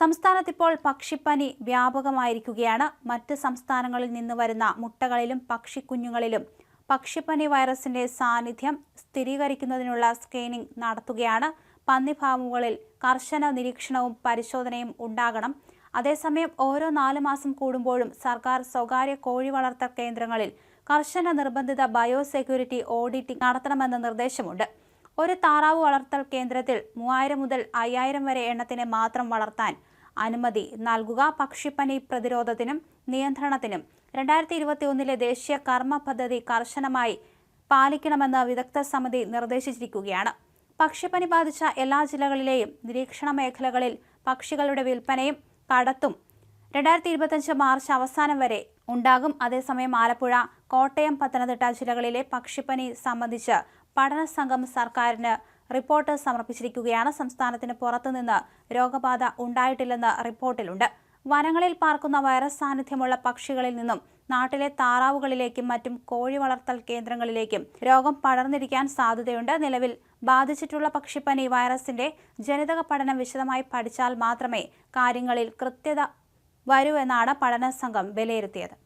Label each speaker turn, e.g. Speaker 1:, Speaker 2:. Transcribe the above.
Speaker 1: സംസ്ഥാനത്തിപ്പോൾ പക്ഷിപ്പനി വ്യാപകമായിരിക്കുകയാണ്. മറ്റ് സംസ്ഥാനങ്ങളിൽ നിന്ന് വരുന്ന മുട്ടകളിലും പക്ഷിക്കുഞ്ഞുങ്ങളിലും പക്ഷിപ്പനി വൈറസിന്റെ സാന്നിധ്യം സ്ഥിരീകരിക്കുന്നതിനുള്ള സ്ക്രീനിംഗ് നടത്തുകയാണ്. പന്നിഫാമുകളിൽ കർശന നിരീക്ഷണവും പരിശോധനയും ഉണ്ടാകണം. അതേസമയം ഓരോ നാല് മാസം കൂടുമ്പോഴും സർക്കാർ സ്വകാര്യ കോഴി വളർത്തൽ കേന്ദ്രങ്ങളിൽ കർശന നിർബന്ധിത ബയോസെക്യൂരിറ്റി ഓഡിറ്റിംഗ് നടത്തണമെന്ന നിർദ്ദേശമുണ്ട്. ഒരു താറാവ് വളർത്തൽ കേന്ദ്രത്തിൽ മൂവായിരം മുതൽ അയ്യായിരം വരെ എണ്ണത്തിനെ മാത്രം വളർത്താൻ അനുമതി നൽകുക പക്ഷിപ്പനി പ്രതിരോധത്തിനും നിയന്ത്രണത്തിനും. രണ്ടായിരത്തി ഇരുപത്തി ഒന്നിലെ ദേശീയ കർമ്മ പദ്ധതി കർശനമായി പാലിക്കണമെന്ന് വിദഗ്ധ സമിതി നിർദ്ദേശിച്ചിരിക്കുകയാണ്. പക്ഷിപ്പനി ബാധിച്ച എല്ലാ ജില്ലകളിലെയും നിരീക്ഷണ മേഖലകളിൽ പക്ഷികളുടെ വിൽപ്പനയും കടത്തും രണ്ടായിരത്തി ഇരുപത്തഞ്ച് മാർച്ച് അവസാനം വരെ ഉണ്ടാകും. അതേസമയം ആലപ്പുഴ കോട്ടയം പത്തനംതിട്ട ജില്ലകളിലെ പക്ഷിപ്പനി സംബന്ധിച്ച് പഠന സംഘം സർക്കാരിന് റിപ്പോർട്ട് സമർപ്പിച്ചിരിക്കുകയാണ്. സംസ്ഥാനത്തിന് പുറത്തുനിന്ന് രോഗബാധ ഉണ്ടായിട്ടില്ലെന്ന് റിപ്പോർട്ടിലുണ്ട്. വനങ്ങളിൽ പാർക്കുന്ന വൈറസ് സാന്നിധ്യമുള്ള പക്ഷികളിൽ നിന്നും നാട്ടിലെ താറാവുകളിലേക്കും മറ്റും കോഴി വളർത്തൽ കേന്ദ്രങ്ങളിലേക്കും രോഗം പടർന്നിരിക്കാൻ സാധ്യതയുണ്ട്. നിലവിൽ ബാധിച്ചിട്ടുള്ള പക്ഷിപ്പനി വൈറസിന്റെ ജനിതക പഠനം വിശദമായി പഠിച്ചാൽ മാത്രമേ കാര്യങ്ങളിൽ കൃത്യത വരൂ എന്നാണ് പഠന സംഘം വിലയിരുത്തിയത്.